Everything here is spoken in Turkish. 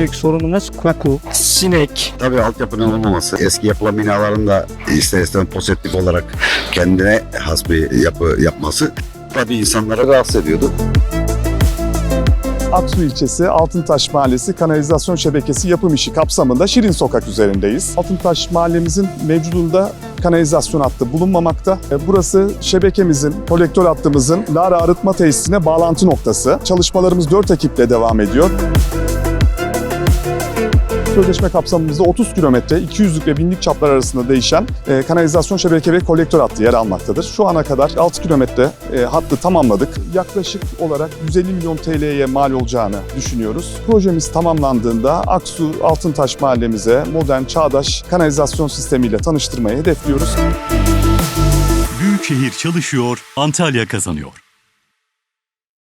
büyük sorunumuz koku, sinek. Tabii altyapının olmaması, eski yapılan binaların da ister istemez pozitif olarak kendine has bir yapı yapması tabii insanları rahatsız ediyordu. Aksu ilçesi Altıntaş Mahallesi kanalizasyon şebekesi yapım işi kapsamında Şirin Sokak üzerindeyiz. Altıntaş mahallemizin mevcudunda kanalizasyon hattı bulunmamakta. E, Burası şebekemizin, kolektör hattımızın Lara arıtma tesisine bağlantı noktası. Çalışmalarımız 4 ekiple devam ediyor. Sözleşme kapsamımızda 30 kilometre 200'lük ve 1000'lik çaplar arasında değişen e, kanalizasyon şebeke ve kolektör hattı yer almaktadır. Şu ana kadar 6 kilometre e, hattı tamamladık. Yaklaşık olarak 150 milyon TL'ye mal olacağını düşünüyoruz. Projemiz tamamlandığında Aksu Altıntaş mahallemize modern çağdaş kanalizasyon sistemiyle tanıştırmayı hedefliyoruz. Büyükşehir çalışıyor, Antalya kazanıyor.